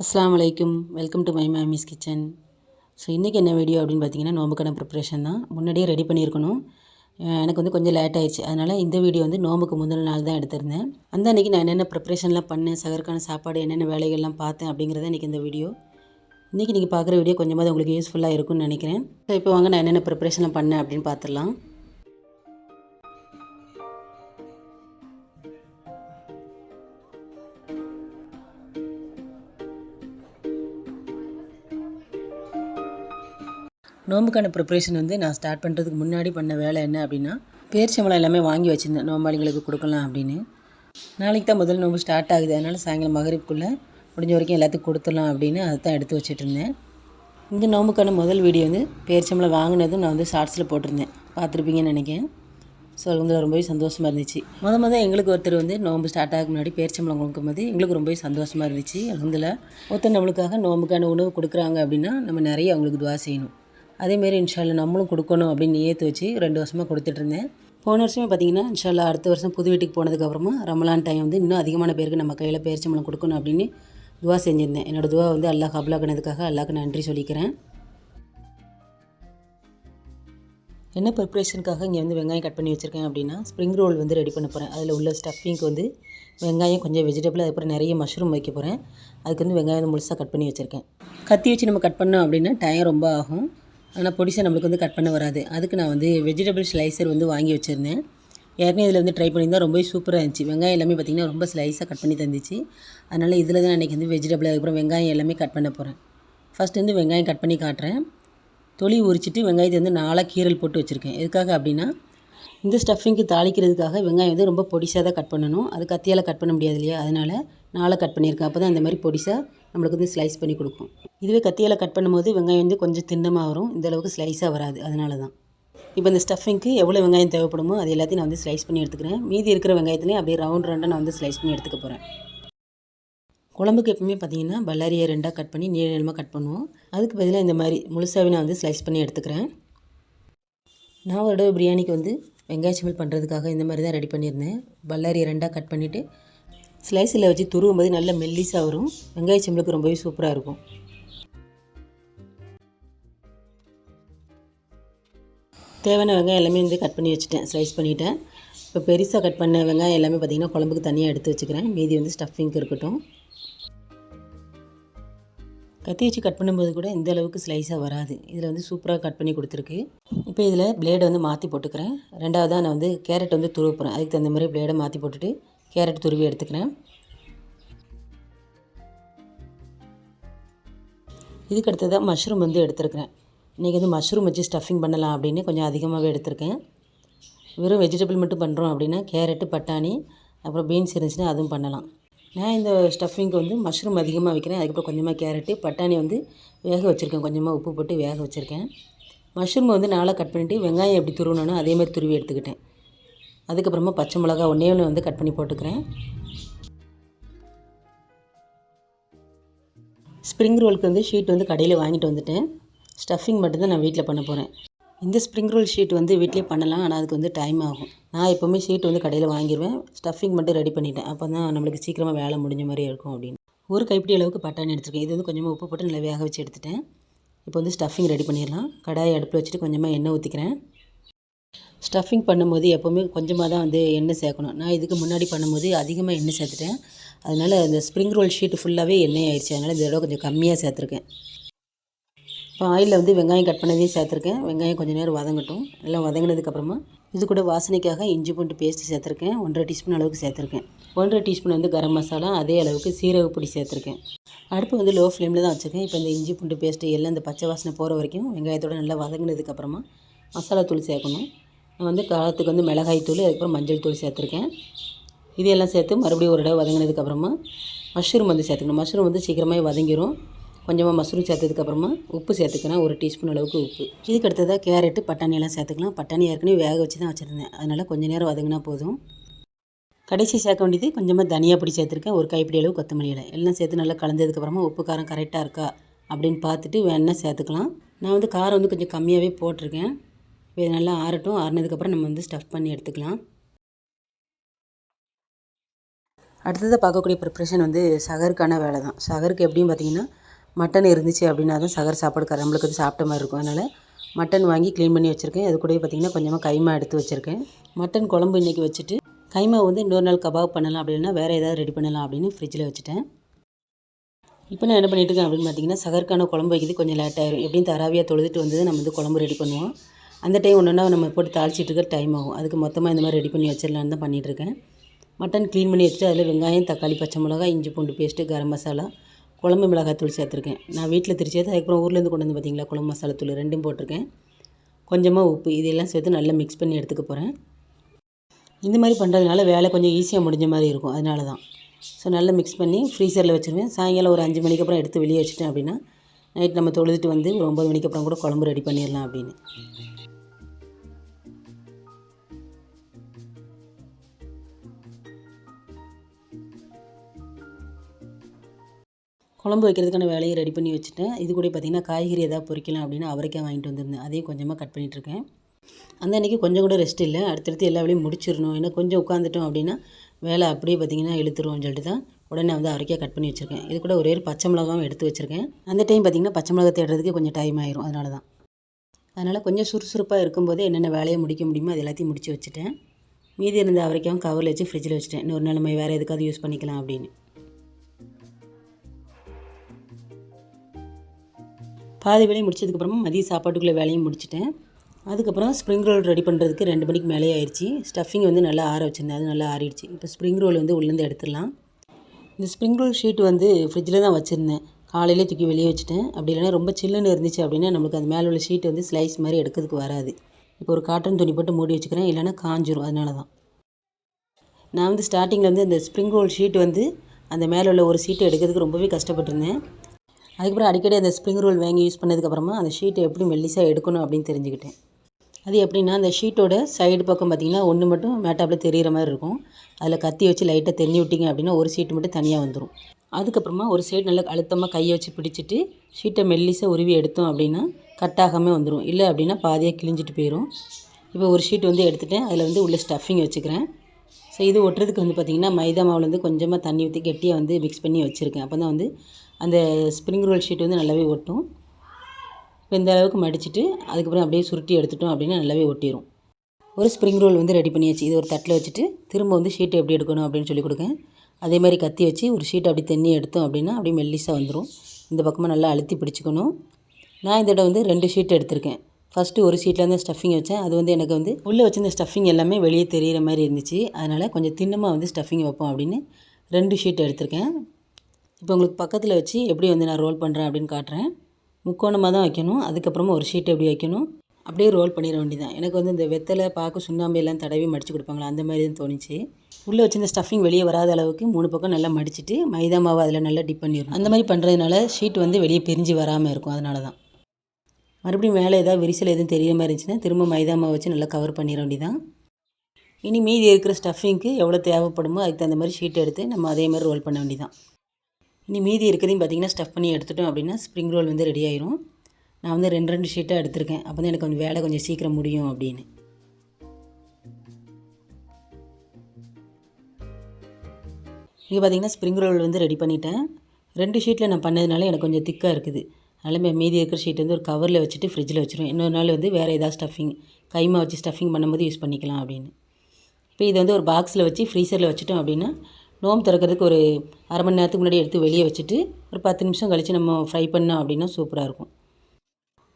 அஸ்ஸலாமு அலைக்கும். Welcome to my Mamie's kitchen. So இன்றைக்கி என்ன வீடியோ அப்படின்னு பார்த்தீங்கன்னா நோம்புக்கான ப்ரிப்ரேஷன் தான். முன்னாடியே ரெடி பண்ணியிருக்கணும். எனக்கு வந்து கொஞ்சம் லேட் ஆயிடுச்சு. அதனால் இந்த வீடியோ வந்து நோம்புக்கு முந்தின நாள் தான் எடுத்திருந்தேன். அந்த அன்றைக்கி நான் என்னென்ன ப்ரிப்ரேஷன்லாம் பண்ணேன் சகருக்கான சாப்பாடு என்னென்ன வேலைகள்லாம் பார்த்தேன் அப்படிங்கிறத இன்றைக்கி இந்த வீடியோ. இன்றைக்கி நீங்கள் பார்க்குற வீடியோ கொஞ்சமாக உங்களுக்கு யூஸ்ஃபுல்லாக இருக்கும்னு நினைக்கிறேன். ஸோ இப்போ வாங்க நான் என்னென்ன ப்ரிப்ரேஷன்லாம் பண்ணேன் அப்படின்னு பார்த்துடலாம். நோம்புக்கான ப்ரிப்ரேஷன் வந்து நான் ஸ்டார்ட் பண்ணுறதுக்கு முன்னாடி பண்ண வேலை என்ன அப்படின்னா பேர்ச்சம்பளம் எல்லாமே வாங்கி வச்சுருந்தேன். நோம்பாளிகளுக்கு கொடுக்கலாம் அப்படின்னு. நாளைக்கு தான் முதல் நோம்பு ஸ்டார்ட் ஆகுது. அதனால் சாயங்காலம் மகரிப்புக்குள்ளே முடிஞ்ச வரைக்கும் எல்லாத்துக்கும் கொடுத்துடலாம் அப்படின்னு அதை தான் எடுத்து வச்சுட்டு இருந்தேன் இந்த நோம்புக்கான முதல் வீடியோ வந்து பேர்ச்சம்பளம் வாங்கினதும் நான் வந்து ஷார்ட்ஸில் போட்டிருந்தேன். பார்த்துருப்பீங்கன்னு நினைக்கிறேன். ஸோ அது வந்து ரொம்பவே சந்தோஷமாக இருந்துச்சு. முத முதல் எங்களுக்கு ஒருத்தர் வந்து நோம்பு ஸ்டார்ட் ஆகும் முன்னாடி பேரிச்சம்பழம் கொடுக்கும்போது எங்களுக்கு ரொம்பவே சந்தோஷமாக இருந்துச்சு. அலமதுல ஒருத்தர் நம்மளுக்காக நோம்புக்கான உணவு கொடுக்குறாங்க அப்படின்னா நம்ம நிறைய அவங்களுக்கு துவா செய்யணும். அதேமாரி இன்ஷால்லா நம்மளும் கொடுக்கணும் அப்படின்னு ஏற்று வச்சு ரெண்டு வருஷமாக கொடுத்துட்ருந்தேன். போன வருஷமே பார்த்தீங்கன்னா இன்ஷால்லா அடுத்த வருஷம் புது வீட்டுக்கு போனதுக்கப்புறமா ரமலான் டைம் வந்து இன்னும் அதிகமான பேருக்கு நம்ம கையில் பேரிச்சம்பழம் கொடுக்கணும் அப்படின்னு துவா செஞ்சுருந்தேன். என்னோடய துவா வந்து அல்லாஹ் கபலாக்கினதுக்காக அல்லாஹ்க்கு நன்றி சொல்லிக்கிறேன். என்ன ப்ரிப்ரேஷனுக்காக இங்கே வந்து வெங்காயம் கட் பண்ணி வச்சுருக்கேன் அப்படின்னா ஸ்ப்ரிங் ரோல் வந்து ரெடி பண்ண போகிறேன் அதில் உள்ள ஸ்டஃபிங்க்கு வந்து வெங்காயம் கொஞ்சம் வெஜிடபிள் அதுக்கப்புறம் நிறைய மஷ்ரூம் வைக்க போகிறேன் அதுக்கு வந்து வெங்காயம் வந்து முழுசாக கட் பண்ணி வச்சுருக்கேன். கத்தி வச்சு நம்ம கட் பண்ணோம் அப்படின்னா டைம் ரொம்ப ஆகும். ஆனால் பொடிசை நம்மளுக்கு வந்து கட் பண்ண வராது. அதுக்கு நான் வந்து வெஜிடபிள் ஸ்லைசர் வந்து வாங்கி வச்சுருந்தேன். ஏற்கனவே இதில் வந்து ட்ரை பண்ணியிருந்தா ரொம்பவே சூப்பராக இருந்துச்சு. வெங்காயம் எல்லாமே பார்த்திங்கன்னா ரொம்ப ஸ்லைஸாக கட் பண்ணி தந்துச்சு. அதனால் இதில் தான் அன்றைக்கி வந்து வெஜிடபிள் அதுக்கப்புறம் வெங்காயம் எல்லாமே கட் பண்ண போகிறேன் ஃபஸ்ட்டு வந்து வெங்காயம் கட் பண்ணி காட்டுறேன். தொளி உரிச்சிட்டு வெங்காயத்தை வந்து நாலாக கீரல் போட்டு வச்சுருக்கேன். எதுக்காக அப்படின்னா இந்த ஸ்டஃபிங்க்கு தாளிக்கிறதுக்காக வெங்காயம் வந்து ரொம்ப பொடிசாக தான் கட் பண்ணணும். அது கத்தியால் கட் பண்ண முடியாது இல்லையா? அதனால் நாளாக கட் பண்ணியிருக்கேன். அப்போ தான் இந்த மாதிரி பொடிசாக நம்மளுக்கு வந்து ஸ்லைஸ் பண்ணி கொடுக்கும். இதுவே கத்தியால் கட் பண்ணும்போது வெங்காயம் வந்து கொஞ்சம் தின்னமாக வரும். இந்தளவுக்கு ஸ்லைஸாக வராது. அதனால தான். இப்போ இந்த ஸ்டஃபிங்க்கு எவ்வளோ வெங்காயம் தேவைப்படுமோ அது எல்லாத்தையும் நான் வந்து ஸ்லைஸ் பண்ணி எடுத்துக்கிறேன். மீதி இருக்கிற வெங்காயத்துலேயும் அப்படியே ரவுண்ட் ரவுண்டாக நான் வந்து ஸ்லைஸ் பண்ணி எடுத்துக்க போகிறேன் குழம்புக்கு எப்பவுமே பார்த்தீங்கன்னா பல்லாரியை ரெண்டாக கட் பண்ணி நீள நீளமாக கட் பண்ணுவோம். அதுக்கு பதிலாக இந்த மாதிரி முழுசாகவே நான் வந்து ஸ்லைஸ் பண்ணி எடுத்துக்கிறேன். நான் ஒரு தடவை பிரியாணிக்கு வந்து வெங்காய சமையல் பண்ணுறதுக்காக இந்த மாதிரி தான் ரெடி பண்ணியிருந்தேன். பல்லாரியை ரெண்டாக கட் பண்ணிவிட்டு ஸ்லைஸில் வச்சு துருவும் போது நல்ல மெல்லிஸாக வரும். வெங்காய சமையலுக்கு ரொம்பவே சூப்பராக இருக்கும். தேவையான வெங்காயம் எல்லாமே வந்து கட் பண்ணி வச்சுட்டேன். ஸ்லைஸ் பண்ணிவிட்டேன் இப்போ பெருசாக கட் பண்ண வெங்காயம் எல்லாமே பார்த்திங்கன்னா குழம்புக்கு தனியாக எடுத்து வச்சுக்கிறேன். மீதி வந்து ஸ்டஃபிங்க்கு இருக்கட்டும். கத்தி வச்சு கட் பண்ணும்போது கூட இந்த அளவுக்கு ஸ்லைஸாக வராது. இதில் வந்து சூப்பராக கட் பண்ணி கொடுத்துருக்கு. இப்போ இதில் பிளேடை வந்து மாற்றி போட்டுக்கிறேன். ரெண்டாவதாக நான் வந்து கேரட் வந்து துருவ அதுக்கு தகுந்த மாதிரி பிளேடை மாற்றி போட்டுட்டு கேரட் துருவி எடுத்துக்கிறேன். இதுக்கு அடுத்ததாக மஷ்ரூம் வந்து எடுத்துருக்கிறேன். இன்றைக்கி வந்து மஷ்ரூம் வச்சு ஸ்டஃபிங் பண்ணலாம் அப்படின்னு கொஞ்சம் அதிகமாகவே எடுத்திருக்கேன். வெறும் வெஜிடபிள் மட்டும் பண்ணுறோம் அப்படின்னா கேரட்டு பட்டாணி அப்புறம் பீன்ஸ் இருந்துச்சுன்னா அதுவும் பண்ணலாம். நான் இந்த ஸ்டஃபிங்க்கு வந்து மஷ்ரூம் அதிகமாக வைக்கிறேன். அதுக்கப்புறம் கொஞ்சமாக கேரட்டு பட்டாணி வந்து வேக வச்சுருக்கேன். கொஞ்சமாக உப்பு போட்டு வேக வச்சுருக்கேன். மஷ்ரூம் வந்து நாளாக கட் பண்ணிவிட்டு வெங்காயம் எப்படி துருவணும்னோ அதே மாதிரி துருவி எடுத்துக்கிட்டேன். அதுக்கப்புறமா பச்சை மிளகா ஒன்றே ஒன்று வந்து கட் பண்ணி போட்டுக்கிறேன். ஸ்ப்ரிங் ரோலுக்கு வந்து ஷீட் வந்து கடையில் வாங்கிட்டு வந்துட்டேன். ஸ்டஃபிங் மட்டும்தான் நான் வீட்டில் பண்ண போகிறேன் இந்த ஸ்ப்ரிங் ரோல் ஷீட் வந்து வீட்டிலே பண்ணலாம் ஆனால் அதுக்கு வந்து டைம் ஆகும். நான் எப்போவுமே ஷீட் வந்து கடையில் வாங்கிடுவேன் ஸ்டஃபிங் மட்டும் ரெடி பண்ணிட்டேன். அப்போ தான் நம்மளுக்கு சீக்கிரமாக வேலை முடிஞ்ச மாதிரி இருக்கும் அப்படின்னு. ஒரு கைப்பிடி அளவுக்கு பட்டாணி எடுத்துருக்கேன். இது வந்து கொஞ்சமாக உப்பு போட்டு நல்லா வேக வச்சு எடுத்துட்டேன். இப்போ வந்து ஸ்டஃபிங் ரெடி பண்ணிடலாம். கடாயை அடுப்பில் வச்சுட்டு கொஞ்சமாக எண்ணெய் ஊற்றிக்கிறேன் ஸ்டஃபிங் பண்ணும்போது எப்போவுமே கொஞ்சமாக தான் வந்து எண்ணெய் சேர்க்கணும். நான் இதுக்கு முன்னாடி பண்ணும்போது அதிகமாக எண்ணெய் சேர்த்துட்டேன். அதனால் இந்த ஸ்ப்ரிங் ரோல் ஷீட்டு ஃபுல்லாகவே எண்ணெய் ஆயிடுச்சு. அதனால் இந்த தடவை கொஞ்சம் கம்மியாக சேர்த்துருக்கேன். இப்போ ஆயிலில் வந்து வெங்காயம் கட் பண்ணதையும் சேர்த்துருக்கேன். வெங்காயம் கொஞ்சம் நேரம் வதங்கட்டும். எல்லாம் வதங்கினதுக்கப்புறமா இது கூட வாசனைக்காக இஞ்சி பூண்டு பேஸ்ட்டு சேர்த்துருக்கேன். ஒன்றரை டீஸ்பூன் அளவுக்கு சேர்த்துருக்கேன். ஒன்றரை டீஸ்பூன் வந்து கரம் மசாலா அதே அளவுக்கு சீரக பொடி சேர்த்துருக்கேன். அடுப்பு வந்து லோ ஃப்ளேமில் தான் வச்சுருக்கேன். இப்போ இந்த இஞ்சி பூண்டு பேஸ்ட்டு எல்லாம் இந்த பச்சை வாசனை போகிற வரைக்கும் வெங்காயத்தோட நல்லா வதங்கினதுக்கப்புறமா மசாலா தூள் சேர்க்கணும். நான் வந்து காரத்துக்கு வந்து மிளகாய் தூள் அதுக்கப்புறம் மஞ்சள் தூள் சேர்த்துருக்கேன். இது எல்லாம் சேர்த்து மறுபடியும் ஒரு தடவை வதங்கினதுக்கப்புறமா மஷ்ரூம் வந்து சேர்த்துக்கணும். மஷ்ரூம் வந்து சீக்கிரமாக வதங்கிடும் கொஞ்சமாக மஷ்ரூம் சேர்த்ததுக்கப்புறமா உப்பு சேர்த்துக்கிறேன் ஒரு டீஸ்பூன் அளவுக்கு உப்பு. இதுக்கு அடுத்ததாக கேரட்டு பட்டாணியெல்லாம் சேர்த்துக்கலாம். பட்டாணி ஏற்கனவே வேக வச்சு தான் வச்சுருந்தேன். அதனால் கொஞ்சம் நேரம் வதங்கினா போதும். கடைசி சேர்க்க வேண்டியது கொஞ்சமாக தனியாக பிடி சேர்த்துருக்கேன். ஒரு கைப்பிடி அளவு கொத்தமல்லி இலை. எல்லாம் சேர்த்து நல்லா கலந்ததுக்கப்புறமா உப்பு காரம் கரெக்டாக இருக்கா அப்படின்னு பார்த்துட்டு வேணால் சேர்த்துக்கலாம். நான் வந்து காரம் வந்து கொஞ்சம் கம்மியாகவே போட்டிருக்கேன். இது நல்லா ஆறட்டும். ஆறினதுக்கப்புறம் நம்ம வந்து ஸ்டஃப் பண்ணி எடுத்துக்கலாம். அடுத்ததாக பார்க்கக்கூடிய ப்ரிப்ரேஷன் வந்து சகருக்கான வேலை தான் சகருக்கு எப்படியும் பார்த்தீங்கன்னா மட்டன் இருந்துச்சு அப்படின்னா தான் சகர் சாப்பாடு நம்மளுக்கு வந்து சாப்பிட்ட மாதிரி இருக்கும். அதனால் மட்டன் வாங்கி க்ளீன் பண்ணி வச்சுருக்கேன். அது கூட பார்த்திங்கன்னா கொஞ்சமாக கைமா எடுத்து வச்சுருக்கேன். மட்டன் குழம்பு இன்றைக்கி வச்சுட்டு கைமா வந்து இன்னொரு நாள் கபாப் பண்ணலாம் அப்படின்னா வேறு ஏதாவது ரெடி பண்ணலாம் அப்படின்னு ஃப்ரிட்ஜில் வச்சுட்டேன். இப்போ நான் என்ன பண்ணிட்டு இருக்கேன் அப்படின்னு பார்த்தீங்கன்னா சகருக்கான குழம்பு வைக்கிறது கொஞ்சம் லேட் ஆயிரும். எப்படியும் தராவியாக தொழுதுட்டு வந்து நம்ம வந்து குழம்பு ரெடி பண்ணுவோம். அந்த டைம் ஒன்று நம்ம போட்டு தாளிச்சிட்டு இருக்க டைம் ஆகும். அதுக்கு மொத்தமாக இந்த மாதிரி ரெடி பண்ணி வச்சிடலான்னு தான் பண்ணிகிட்ருக்கேன் மட்டன் க்ளீன் பண்ணி வச்சுட்டு அதில் வெங்காயம் தக்காளி பச்சை மிளகாய் இஞ்சி பூண்டு பேஸ்ட்டு கரம் மசாலா குழம்பு மிளகாய் தூள் சேர்த்துருக்கேன். நான் வீட்டில் திரிச்சது அதுக்கப்புறம் ஊர்லேருந்து கொண்டு வந்து பார்த்திங்களா குழம்பு மசாலா தூள் ரெண்டும் போட்டிருக்கேன். கொஞ்சமாக உப்பு இதெல்லாம் சேர்த்து நல்லா மிக்ஸ் பண்ணி எடுத்துக்க போகிறேன் இந்த மாதிரி பண்ணுறதுனால வேலை கொஞ்சம் ஈஸியாக முடிஞ்ச மாதிரி இருக்கும். அதனால தான். ஸோ நல்லா மிக்ஸ் பண்ணி ஃப்ரீசரில் வச்சுருவேன். சாயங்காலம் ஒரு அஞ்சு மணிக்கு அப்புறம் எடுத்து வெளியே வச்சுட்டேன் அப்படின்னா நைட் நம்ம தொழுதுட்டு வந்து ஒரு ஒம்பது மணிக்கு அப்புறம் கூட குழம்பு ரெடி பண்ணிடலாம் அப்படின்னு. குழம்பு வைக்கிறதுக்கான வேலையை ரெடி பண்ணி வச்சுட்டேன். இது கூட பார்த்திங்கன்னா காய்கறி எதாவது பொறிக்கலாம் அப்படின்னு அவரைக்காய் வாங்கிட்டு வந்திருந்தேன். அதையும் கொஞ்சமாக கட் பண்ணிகிட்ருக்கேன் அந்த அன்றைக்கி கொஞ்சம் கூட ரெஸ்ட் இல்லை. அடுத்தடுத்து எல்லா வேலையும் முடிச்சிடணும். ஏன்னா கொஞ்சம் உட்காந்துட்டோம் அப்படின்னா வேலை அப்படியே பார்த்திங்கன்னா இழுத்துருவோம்னு சொல்லிட்டு தான் உடனே வந்து அவரைக்காய் கட் பண்ணி வச்சுருக்கேன். இது கூட ஒரே ஒரு பச்சை மிளகாவும் எடுத்து வச்சுருக்கேன். அந்த டைம் பார்த்திங்கன்னா பச்சை மிளகா தேடுறதுக்கு கொஞ்சம் டைம் ஆயிரும். அதனால தான் அதனால் கொஞ்சம் சுறுசுறுப்பாக இருக்கும்போது என்னென்ன வேலையை முடிக்க முடியுமோ அது எல்லாத்தையும் முடிச்சு வச்சுட்டேன். மீதி இருந்த அவரைக்காவும் கவரில் வச்சு ஃப்ரிட்ஜில் வச்சுட்டேன். இன்னொரு நாள் நம்ம வேறு எதுக்காவது யூஸ் பண்ணிக்கலாம் அப்படின்னு. பாதி வேலையும் முடிச்சதுக்கப்புறமா மதிய சாப்பாட்டுக்குள்ளே வேலையும் முடிச்சிட்டேன். அதுக்கப்புறம் ஸ்ப்ரிங் ரோல் ரெடி பண்ணுறதுக்கு ரெண்டு மணிக்கு மேலே ஆயிடுச்சு. ஸ்டஃபிங் வந்து நல்லா ஆற வச்சுருந்தேன். அது நல்லா ஆறிடுச்சு. இப்போ ஸ்ப்ரிங் ரோல் வந்து உள்ளேருந்து எடுத்துடலாம். இந்த ஸ்ப்ரிங் ரோல் ஷீட் வந்து ஃப்ரிட்ஜில் தான் வச்சுருந்தேன். காலையிலே தூக்கி வெளியே வச்சுட்டேன். அப்படி இல்லைனா ரொம்ப சில்லுன்னு இருந்துச்சு அப்படின்னா நம்மளுக்கு அது மேலே உள்ள ஷீட் வந்து ஸ்லைஸ் மாதிரி எடுக்கிறதுக்கு வராது. இப்போ ஒரு காட்டன் துணி போட்டு மூடி வச்சுக்கிறேன். இல்லைனா காஞ்சிரும். அதனால தான். நான் வந்து ஸ்டார்டிங்கில் வந்து அந்த ஸ்ப்ரிங் ரோல் ஷீட் வந்து அந்த மேலே உள்ள ஒரு சீட்டை எடுக்கிறதுக்கு ரொம்பவே கஷ்டப்பட்டிருந்தேன். அதுக்கப்புறம் அடிக்கடி அந்த ஸ்ப்ரிங் ரோல் வாங்கி யூஸ் பண்ணதுக்கப்புறமா அந்த ஷீட்டை எப்படி மெல்லிசாக எடுக்கணும் அப்படின்னு தெரிஞ்சுக்கிட்டேன். அது எப்படின்னா அந்த ஷீட்டோட சைடு பக்கம் பார்த்திங்கன்னா ஒன்று மட்டும் மேட்டாப்பில் தெரிகிற மாதிரி இருக்கும். அதில் கத்தி வச்சு லைட்டாக தெரிஞ்சு விட்டிங்க அப்படின்னா ஒரு சீட்டு மட்டும் தனியாக வந்துடும் அதுக்கப்புறமா ஒரு சைடு நல்லா அழுத்தமாக கையை வச்சு பிடிச்சிட்டு ஷீட்டை மெல்லிசாக உருவி எடுத்தோம் அப்படின்னா கட்டாகாமல் வந்துடும் இல்லை அப்படின்னா பாதியாக கிழிஞ்சிட்டு போயிடும் இப்போ ஒரு ஷீட் வந்து எடுத்துகிட்டேன் அதில் வந்து உள்ள ஸ்டஃபிங் வச்சுக்கிறேன். ஸோ இது ஒட்டுறதுக்கு வந்து பார்த்திங்கன்னா மைதா மாவில் வந்து கொஞ்சமாக தண்ணி ஊற்றி கெட்டியாக வந்து மிக்ஸ் பண்ணி வச்சுருக்கேன். அப்போ தான் வந்து அந்த ஸ்ப்ரிங் ரோல் ஷீட் வந்து நல்லாவே ஒட்டும். இப்போ இந்த அளவுக்கு மடிச்சுட்டு அதுக்கப்புறம் அப்படியே சுருட்டி எடுத்துட்டோம் அப்படின்னா நல்லாவே ஒட்டிடும் ஒரு ஸ்ப்ரிங் ரோல் வந்து ரெடி பண்ணியாச்சு. இது ஒரு தட்டில் வச்சுட்டு திரும்ப வந்து ஷீட் எப்படி எடுக்கணும் அப்படின்னு சொல்லி கொடுக்கேன் அதே மாதிரி கத்தி வச்சு ஒரு ஷீட் அப்படி தண்ணி எடுத்தோம் அப்படின்னா அப்படியே மெல்லிஸாக வந்துடும் இந்த பக்கமாக நல்லா அழுத்தி பிடிச்சிக்கணும். நான் இந்த இடம் வந்து ரெண்டு ஷீட் எடுத்திருக்கேன். ஃபஸ்ட்டு ஒரு ஷீட்டில் இருந்து ஸ்டஃபிங் வச்சேன். அது வந்து எனக்கு வந்து உள்ளே வச்சிருந்த ஸ்டஃபிங் எல்லாமே வெளியே தெரிகிற மாதிரி இருந்துச்சு. அதனால் கொஞ்சம் தின்னமாக வந்து ஸ்டஃபிங் வைப்போம் அப்படின்னு ரெண்டு ஷீட் எடுத்திருக்கேன். இப்போ உங்களுக்கு பக்கத்தில் வச்சு எப்படி வந்து நான் ரோல் பண்ணுறேன் அப்படின்னு காட்டுறேன். முக்கோணமாக தான் வைக்கணும். அதுக்கப்புறமா ஒரு ஷீட் எப்படி வைக்கணும்? அப்படியே ரோல் பண்ணிட வேண்டியதான் எனக்கு வந்து இந்த வெத்தலை பாக்கு சுண்ணாம்பு எல்லாம் தடவி மடித்து கொடுப்பாங்களா? அந்த மாதிரி தான் தோணுச்சு. உள்ளே வச்சிருந்த ஸ்டஃபிங் வெளியே வராத அளவுக்கு மூணு பக்கம் நல்லா மடிச்சுட்டு மைதா மாவு அதில் நல்லா டிப் பண்ணிடணும். அந்த மாதிரி பண்ணுறதுனால ஷீட் வந்து வெளியே பிரிஞ்சு வராமல் இருக்கும். அதனால தான் மறுபடியும் மேலே ஏதாவது விரிசல் எதுவும் தெரிய மாதிரி இருந்துச்சுன்னா திரும்ப மைதா மாவு வச்சு நல்லா கவர் பண்ணிட வேண்டியதான் இனி மீதி இருக்கிற ஸ்டஃபிங்க்கு எவ்வளோ தேவைப்படுமோ அதுக்கு தகுந்த மாதிரி ஷீட் எடுத்து நம்ம அதே மாதிரி ரோல் பண்ண வேண்டியதான் இனி மீதி இருக்கிறதையும் பார்த்திங்கன்னா ஸ்டஃப் பண்ணி எடுத்துட்டோம் அப்படின்னா ஸ்ப்ரிங் ரோல் வந்து ரெடி ஆயிரும். நான் வந்து ரெண்டு ரெண்டு ஷீட்டாக எடுத்திருக்கேன். அப்போ தான் எனக்கு கொஞ்சம் வேலை கொஞ்சம் சீக்கிரம் முடியும் அப்படின்னு. இங்கே பார்த்தீங்கன்னா ஸ்ப்ரிங் ரோல் வந்து ரெடி பண்ணிட்டேன். ரெண்டு ஷீட்டில் நான் பண்ணதுனால எனக்கு கொஞ்சம் திக்காக இருக்குது. அதனால் மீதி இருக்கிற ஷீட் வந்து ஒரு கவரில் வச்சுட்டு ஃப்ரிட்ஜில் வச்சுருவேன். இன்னொரு நாள் வந்து வேறு ஏதாவது ஸ்டஃபிங் கைமா வச்சு ஸ்டஃபிங் பண்ணும்போது யூஸ் பண்ணிக்கலாம் அப்படின்னு. இப்போ இதை வந்து ஒரு பாக்ஸில் வச்சு ஃப்ரீசரில் வச்சுட்டோம் அப்படின்னா நோம்பு திறக்கிறதுக்கு ஒரு அரை மணி நேரத்துக்கு முன்னாடி எடுத்து வெளியே வச்சுட்டு ஒரு பத்து நிமிஷம் கழித்து நம்ம ஃப்ரை பண்ணோம் அப்படின்னா சூப்பராக இருக்கும்.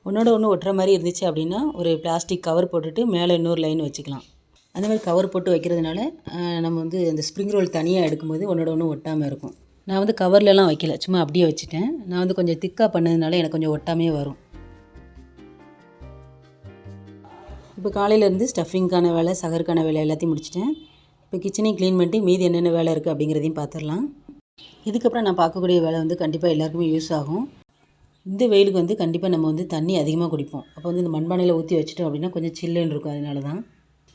ஒன்றோட ஒன்று ஒட்டுற மாதிரி இருந்துச்சு அப்படின்னா ஒரு பிளாஸ்டிக் கவர் போட்டுட்டு மேலே இன்னொரு லைன் வச்சுக்கலாம். அந்த மாதிரி கவர் போட்டு வைக்கிறதுனால நம்ம வந்து அந்த ஸ்ப்ரிங் ரோல் தனியாக எடுக்கும்போது ஒன்றோட ஒன்று ஒட்டாமல் இருக்கும். நான் வந்து கவர்லலாம் வைக்கல சும்மா அப்படியே வச்சுட்டேன். நான் வந்து கொஞ்சம் திக்காக பண்ணதுனால எனக்கு கொஞ்சம் ஒட்டாமே வரும். இப்போ காலையிலேருந்து ஸ்டஃபிங்க்கான வேலை சகருக்கான வேலை எல்லாத்தையும் முடிச்சிட்டேன். இப்போ கிச்சனையும் க்ளீன் பண்ணிட்டு மீதி என்னென்ன வேலை இருக்குது அப்படிங்கிறதையும் பார்த்துடலாம். இதுக்கப்புறம் நான் பார்க்கக்கூடிய வேலை வந்து கண்டிப்பாக எல்லாருக்குமே யூஸ் ஆகும். இந்த வெயிலுக்கு வந்து கண்டிப்பாக நம்ம வந்து தண்ணி அதிகமாக குடிப்போம். அப்போ வந்து இந்த மண்பானையில் ஊற்றி வச்சுட்டோம் அப்படின்னா கொஞ்சம் சில்லுன்னு இருக்கும் அதனால தான்.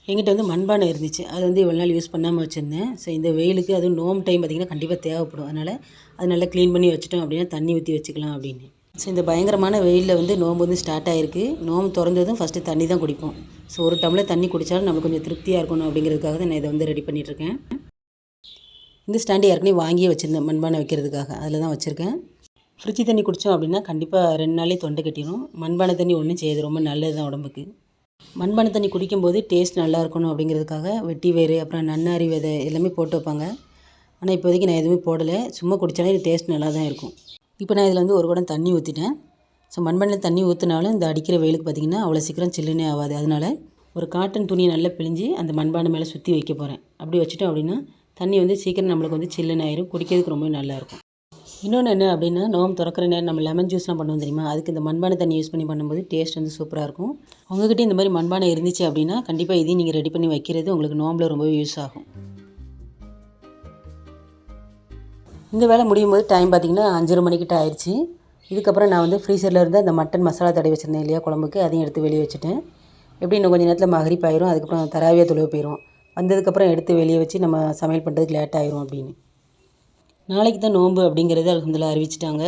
எங்கிட்ட வந்து மண்பானை இருந்துச்சு. அது வந்து இவ்வளோ நாள் யூஸ் பண்ணாமல் வச்சுருந்தேன். ஸோ இந்த வெயிலுக்கு அதுவும் நோம் டைம் பார்த்திங்கன்னா கண்டிப்பாக தேவைப்படும். அதனால் அது நல்லா க்ளீன் பண்ணி வச்சுட்டோம் அப்படின்னா தண்ணி ஊற்றி வச்சுக்கலாம் அப்படின்னு. ஸோ இந்த பயங்கரமான வெயிலில் வந்து நோம்பு வந்து ஸ்டார்ட் ஆகிருக்கு நோம்பு திறந்ததும் ஃபஸ்ட்டு தண்ணி தான் குடிப்போம். ஸோ ஒரு டம்ளர் தண்ணி குடித்தாலும் நமக்கு கொஞ்சம் திருப்தியாக இருக்கணும் அப்படிங்கிறதுக்காக தான் நான் இதை வந்து ரெடி பண்ணிகிட்ருக்கேன் இந்த ஸ்டாண்டு ஏற்கனவே வாங்கியே வச்சுருந்தேன் மண்பானை வைக்கிறதுக்காக. அதில் தான் வச்சுருக்கேன். ஃப்ரிட்ஜ் தண்ணி குடித்தோம் அப்படின்னா கண்டிப்பாக ரெண்டு நாளே தொண்டை கட்டிடும் மண்பானை தண்ணி ஒன்றும் செய்யுது ரொம்ப நல்லது தான் உடம்புக்கு. மண்பானை தண்ணி குடிக்கும்போது டேஸ்ட் நல்லா இருக்கணும் அப்படிங்கிறதுக்காக வெட்டி வேறு அப்புறம் நன்னாரி விதை எல்லாமே போட்டு வைப்பாங்க. ஆனால் இப்போதைக்கு நான் எதுவுமே போடலை. சும்மா குடித்தாலே இது டேஸ்ட் நல்லா தான் இருக்கும். இப்போ நான் இதில் வந்து ஒரு குடம் தண்ணி ஊற்றிட்டேன் ஸோ மண்பானையில் தண்ணி ஊற்றினாலும் இந்த அடிக்கிற வெயிலுக்கு பார்த்திங்கன்னா அவ்வளோ சீக்கிரம் சில்லுனே ஆகாது. அதனால் ஒரு காட்டன் துணியை நல்லா பிழிஞ்சு அந்த மண்பானை மேலே சுற்றி வைக்க போகிறேன் அப்படி வச்சுட்டோம் அப்படின்னா தண்ணி வந்து சீக்கிரம் நம்மளுக்கு வந்து சில்லுன்னு ஆயிரும். குடிக்கிறதுக்கு ரொம்ப நல்லாயிருக்கும் இன்னொன்று என்ன அப்படின்னா நோம்பு திறக்கிற நேரம் நம்ம லெமன் ஜூஸ்லாம் பண்ணுவோம் தெரியுமா? அதுக்கு இந்த மண்பானை தண்ணி யூஸ் பண்ணி பண்ணும்போது டேஸ்ட் வந்து சூப்பராக இருக்கும். உங்ககிட்ட இந்த மாதிரி மண்பானை இருந்துச்சு அப்படின்னா கண்டிப்பாக இதையும் நீங்கள் ரெடி பண்ணி வைக்கிறது உங்களுக்கு நோம்பில் ரொம்பவே யூஸ் ஆகும். இந்த வேலை முடியும் போது டைம் பார்த்திங்கன்னா அஞ்சரை மணிக்கிட்ட ஆயிடுச்சு. இதுக்கப்புறம் நான் வந்து ஃப்ரீசரில் இருந்து அந்த மட்டன் மசாலா தடவி வச்சுருந்தேன் இல்லையா குழம்புக்கு அதையும் எடுத்து வெளியே வச்சுட்டேன். எப்படி இன்னும் கொஞ்சம் நேரத்தில் மகரிப் ஆயிரும் அதுக்கப்புறம் தராவியாக தொழுவ போயிடும் வந்ததுக்கப்புறம் எடுத்து வெளியே வச்சு நம்ம சமையல் பண்ணுறதுக்கு லேட் ஆயிரும் அப்படின்னு. நாளைக்கு தான் நோன்பு அப்படிங்கிறது அலமதுல்லா அறிவிச்சிட்டாங்க.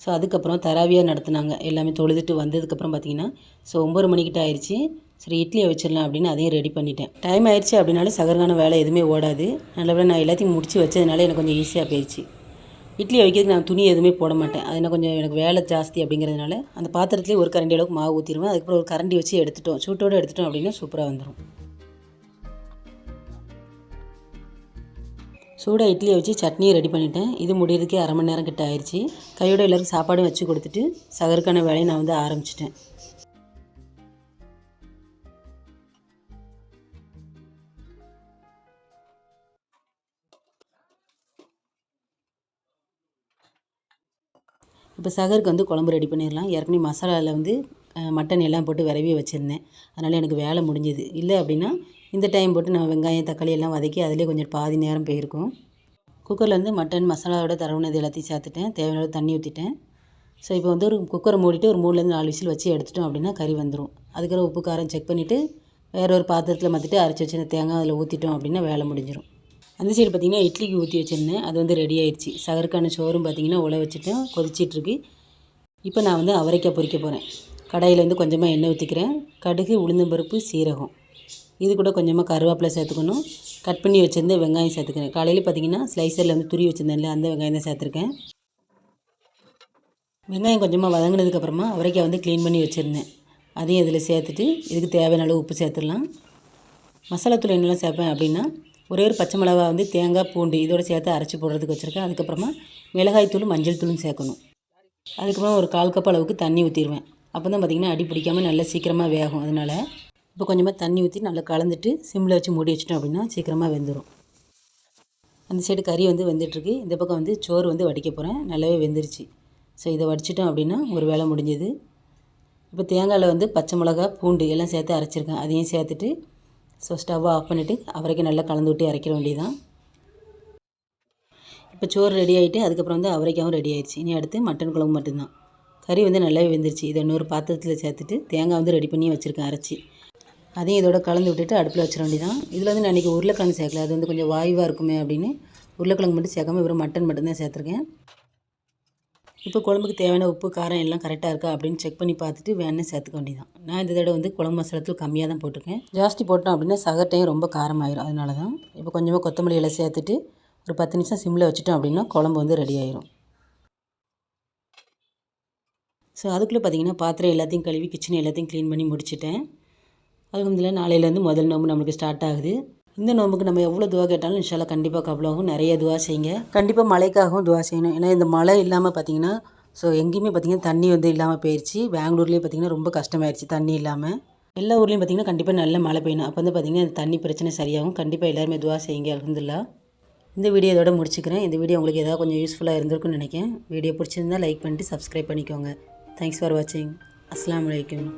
ஸோ அதுக்கப்புறம் தராவியாக நடத்துனாங்க. எல்லாமே தொழுதுட்டு வந்ததுக்கப்புறம் பார்த்தீங்கன்னா ஸோ ஒம்பது மணிக்கிட்ட ஆயிடுச்சு. சரி இட்லியை வச்சிடலாம் அப்படின்னு அதையும் ரெடி பண்ணிட்டேன். டைம் ஆயிடுச்சு அப்படின்னாலே சகரகான வேலை எதுவுமே ஓடாது. நல்லபடியாக நான் எல்லாத்தையும் முடித்து வச்சதுனால எனக்கு கொஞ்சம் ஈஸியாக போயிடுச்சு. இட்லி வைக்கிறதுக்கு நான் துணி எதுவுமே போட மாட்டேன். அது என்ன கொஞ்சம் எனக்கு வேலை ஜாஸ்தி அப்படிங்கிறதுனால அந்த பாத்திரத்துலேயே ஒரு கரண்டி அளவுக்கு மாவு ஊற்றிடுவேன் அதுக்கப்புறம் ஒரு கரண்டி வச்சு எடுத்துட்டோம். சூட்டோடு எடுத்துட்டோம் அப்படின்னா சூப்பராக வந்துடும் சூடாக இட்லியை வச்சு சட்னியை ரெடி பண்ணிட்டேன். இது முடியறதுக்கே அரை மணி நேரம் கிட்ட ஆயிடுச்சு. கையோட எல்லாருக்கும் சாப்பாடும் வச்சு கொடுத்துட்டு சகருக்கான வேலையை நான் வந்து ஆரம்பிச்சிட்டேன். இப்போ சகருக்கு வந்து குழம்பு ரெடி பண்ணிடலாம். ஏற்கனவே மசாலாவில் வந்து மட்டன் எல்லாம் போட்டு விரவி வச்சுருந்தேன். அதனால் எனக்கு வேலை முடிஞ்சுது. இல்லை அப்படின்னா இந்த டைம் போட்டு நான் வெங்காயம் தக்காளி எல்லாம் வதக்கி அதிலே கொஞ்சம் பாதி நேரம் போயிருக்கும். குக்கரில் வந்து மட்டன் மசாலாவோட தரவுனது எல்லாத்தையும் சேர்த்துட்டேன். தேவையான தண்ணி ஊற்றிட்டேன் ஸோ இப்போ வந்து ஒரு குக்கரை மூடிட்டு ஒரு மூணுலேருந்து நாலு விசில் வச்சு எடுத்துட்டோம் அப்படின்னா கறி வந்துடும் அதுக்கப்புறம் உப்பு காரம் செக் பண்ணிவிட்டு வேறு ஒரு பாத்திரத்தில் மாற்றிட்டு அரைச்சி வச்சு தேங்காய் அதில் ஊற்றிட்டோம் அப்படின்னா வேலை முடிஞ்சிடும் அந்த சைடு பார்த்திங்கன்னா இட்லிக்கு ஊற்றி வச்சுருந்தேன். அது வந்து ரெடி ஆயிடுச்சு. சகருக்கான சோறும் பார்த்திங்கன்னா உழ வச்சுட்டேன் கொதிச்சிட்ருக்கு. இப்போ நான் வந்து அவரைக்காய் பொறிக்க போகிறேன் கடாயில் வந்து கொஞ்சமாக எண்ணெய் ஊற்றிக்கிறேன் கடுகு உளுந்தம்பருப்பு சீரகம். இது கூட கொஞ்சமாக கருவேப்பிலை சேர்த்துக்கணும். கட் பண்ணி வச்சுருந்த வெங்காயம் சேர்த்துக்கிறேன். காலையில் பார்த்திங்கன்னா ஸ்லைசரில் வந்து துரி வச்சுருந்தேன்ல அந்த வெங்காயம் தான் சேர்த்துருக்கேன். வெங்காயம் கொஞ்சமாக வதங்கினதுக்கப்புறமா அவரைக்காய் வந்து க்ளீன் பண்ணி வச்சுருந்தேன். அதையும் இதில் சேர்த்துட்டு இதுக்கு தேவையான அளவு உப்பு சேர்த்துடலாம். மசாலாத்தூள் என்னெல்லாம் சேர்ப்பேன் அப்படின்னா ஒரே ஒரு பச்சை மிளகா வந்து தேங்காய் பூண்டு இதோட சேர்த்து அரைச்சி போடுறதுக்கு வச்சுருக்கேன். அதுக்கப்புறமா மிளகாய் தூள் மஞ்சள் தூளும் சேர்க்கணும். அதுக்கப்புறம் ஒரு கால் கப் அளவுக்கு தண்ணி ஊற்றிடுவேன் அப்போ தான் பார்த்திங்கன்னா அடி பிடிக்காமல் நல்லா சீக்கிரமாக வேகும். அதனால் இப்போ கொஞ்சமாக தண்ணி ஊற்றி நல்லா கலந்துட்டு சிம்மில் வச்சு மூடி வச்சிட்டோம் அப்படின்னா சீக்கிரமாக வெந்துடும் அந்த சைடு கறி வந்து வெந்துட்டுருக்கு. இந்த பக்கம் வந்து சோறு வந்து வடிக்க போகிறேன் நல்லாவே வெந்துருச்சு. ஸோ இதை வடிச்சிட்டோம் அப்படின்னா ஒரு வேலை முடிஞ்சது. இப்போ தேங்காயில் வந்து பச்சை மிளகா பூண்டு எல்லாம் சேர்த்து அரைச்சிருக்கேன். அதையும் சேர்த்துட்டு ஸோ ஸ்டவ்வை ஆஃப் பண்ணிவிட்டு அவரைக்கும் நல்லா கலந்து விட்டு இறக்கிற வேண்டியதான் இப்போ சோறு ரெடி ஆகிட்டு அதுக்கப்புறம் வந்து அவரைக்காவும் ரெடி ஆயிடுச்சு. இனி அடுத்து மட்டன் குழம்பு மட்டும்தான். கறி வந்து நல்லாவே வெந்துருச்சு. இதை இன்னொரு பாத்திரத்தில் சேர்த்துட்டு தேங்காய் வந்து ரெடி பண்ணி வச்சுருக்கேன் அரைச்சி. அதையும் இதோட கலந்து விட்டுட்டு அடுப்பில் வச்சிட வேண்டியதான் இதில் வந்து நான் இன்றைக்கி உருளைக்கிழங்கு சேர்க்கல. அது வந்து கொஞ்சம் வாய்வாக இருக்குமே அப்படின்னு உருளைக்கிழங்கு மட்டும் சேர்க்காம வெறும் மட்டன் மட்டும்தான் சேர்த்துருக்கேன். இப்போ குழம்புக்கு தேவையான உப்பு காரம் எல்லாம் கரெக்டாக இருக்கா அப்படின்னு செக் பண்ணி பார்த்துட்டு வேணால் சேர்த்துக்க வேண்டியதான் நான் இந்த தடவை வந்து குழம்பு மசாலத்தில் கம்மியாக தான் போட்டிருக்கேன். ஜாஸ்தி போட்டோம் அப்படின்னா சகட்டையும் ரொம்ப காரமாயிரும். அதனால தான் இப்போ கொஞ்சமாக கொத்தமல்லி எல்லாம் சேர்த்துட்டு ஒரு பத்து நிமிஷம் சிம்மில் வச்சுட்டோம் அப்படின்னா குழம்பு வந்து ரெடி ஆயிரும். ஸோ அதுக்குள்ளே பார்த்தீங்கன்னா பாத்திரம் எல்லாத்தையும் கழுவி கிச்சன் எல்லாத்தையும் க்ளீன் பண்ணி முடிச்சிட்டேன். அதுக்கு நாளையிலேருந்து முதல் நோம்பு நம்மளுக்கு ஸ்டார்ட் ஆகுது. இந்த நோம்புக்கு நம்ம எவ்வளோ துவா கேட்டாலும் இன்ஷால்லா கண்டிப்பாக கபலாகவும் நிறைய துவா செய்யுங்க. கண்டிப்பாக மழைக்காகவும் துவா செய்யணும். ஏன்னா இந்த மழை இல்லாமல் பார்த்தீங்கன்னா ஸோ எங்கேயுமே பார்த்திங்கன்னா தண்ணி வந்து இல்லாமல் போயிடுச்சு பெங்களூர்லேயே பார்த்திங்கன்னா ரொம்ப கஷ்டமாயிருச்சு தண்ணி இல்லாமல் எல்லா ஊர்லேயும் பார்த்திங்கன்னா கண்டிப்பாக நல்ல மழை பெய்யணும். அப்போ வந்து பார்த்திங்கன்னா அந்த தண்ணி பிரச்சனை சரியாகும். கண்டிப்பாக எல்லாருமே துவா செய்யுங்க. அலமதுல்லா இந்த வீடியோ இதோட முடிச்சுக்கிறேன். இந்த வீடியோ உங்களுக்கு ஏதாவது கொஞ்சம் யூஸ்ஃபுல்லாக இருந்திருக்குன்னு நினைக்கிறேன். வீடியோ பிடிச்சிருந்தால் லைக் பண்ணிட்டு சப்ஸ்கிரைப் பண்ணிக்கோங்க. தேங்க்ஸ் ஃபார் வாட்சிங் அஸ்லாம் வலைக்கம்